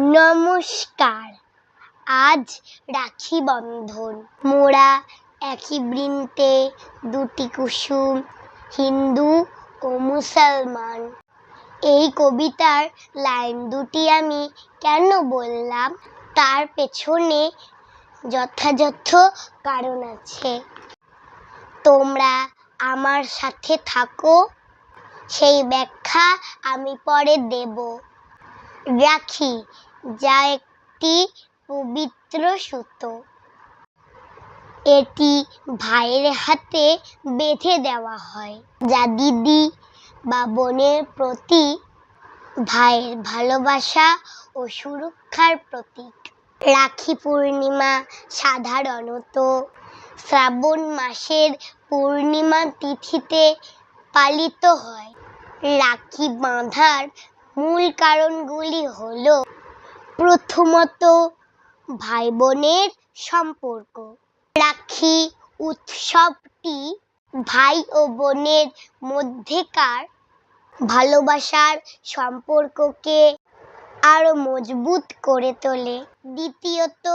নমস্কার। আজ রাখি বন্ধন। মোরা একই বৃন্তে, দুটি কুসুম, হিন্দু ও মুসলমান। এই কবিতার লাইন দুটি আমি কেন বললাম? তার পেছনে যথাযথ কারণ আছে। তোমরা আমার সাথে থাকো, সেই ব্যাখ্যা আমি পরে দেব। রাখি যা একটি পবিত্র সুতো। এটি ভাইয়ের হাতে বেঁধে দেওয়া হয়। যা দিদি বা বোনের প্রতি, ভাইয়ের ভালোবাসা ও সুরক্ষার প্রতীক। রাখি পূর্ণিমা সাধারণত শ্রাবণ মাসের পূর্ণিমা তিথিতে পালিত হয়। রাখি বাঁধার মূল কারণগুলি হলো প্রথমত ভাই বোনের সম্পর্ক। রাখি উৎসবটি ভাই ও বোনের মধ্যেকার ভালোবাসার সম্পর্ককে আরও মজবুত করে তোলে। দ্বিতীয়ত,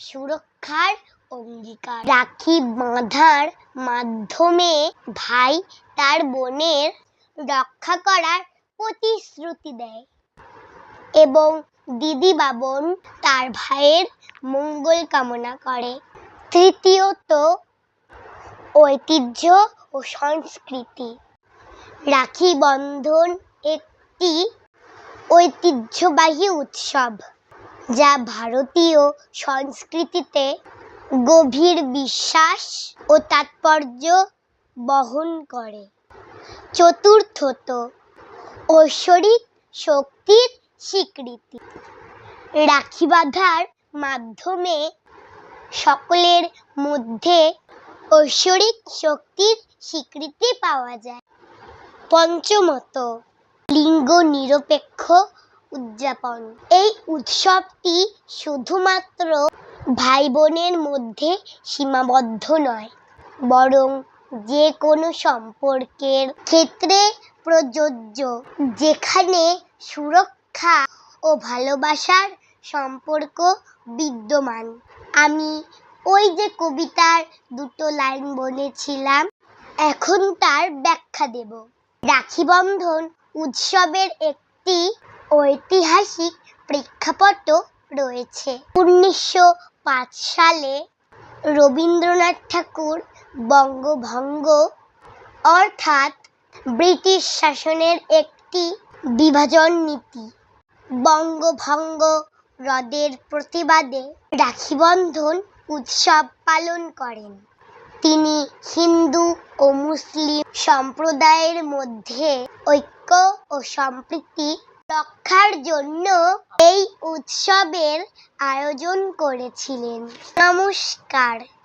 সুরক্ষার অঙ্গীকার। রাখি বাঁধার মাধ্যমে ভাই তার বোনের রক্ষা করার প্রতিশ্রুতি দেয়। এবং দিদি বা বোন তার ভাইয়ের মঙ্গল কামনা করে। তৃতীয়ত, ঐতিহ্য ও সংস্কৃতি। রাখি বন্ধন একটি ঐতিহ্যবাহী উৎসব, যা ভারতীয় সংস্কৃতিতে গভীর বিশ্বাস ও তাৎপর্য বহন করে। চতুর্থত, ঐশ্বরিক শক্তির স্বীকৃতি। রাখি বাঁধার মাধ্যমে সকলের মধ্যে ঐশ্বরিক শক্তির স্বীকৃতি পাওয়া যায়। পঞ্চমত, লিঙ্গ নিরপেক্ষ উদযাপন। এই উৎসবটি শুধুমাত্র ভাই বোনের মধ্যে সীমাবদ্ধ নয়, বরং যে কোনো সম্পর্কের ক্ষেত্রে প্রযোজ্য। যেখানে সুরক্ষা ও ভালোবাসার সম্পর্ক বিদ্যমান। আমি ওই যে কবিতার দুটো লাইন বলেছিলাম, এখন তার ব্যাখ্যা দেব। রাখিবন্ধন উৎসবের একটি ঐতিহাসিক প্রেক্ষাপটও রয়েছে। উনিশশো পাঁচ সালে রবীন্দ্রনাথ ঠাকুর বঙ্গভঙ্গ, অর্থাৎ ব্রিটিশ শাসনের একটি বিভাজন নীতি বঙ্গভঙ্গ রদের প্রতিবাদে রাখিবন্ধন উৎসব পালন করেন। তিনি হিন্দু ও মুসলিম সম্প্রদায়ের মধ্যে ঐক্য ও সম্প্রীতি রক্ষার জন্য এই উৎসবের আয়োজন করেছিলেন। নমস্কার।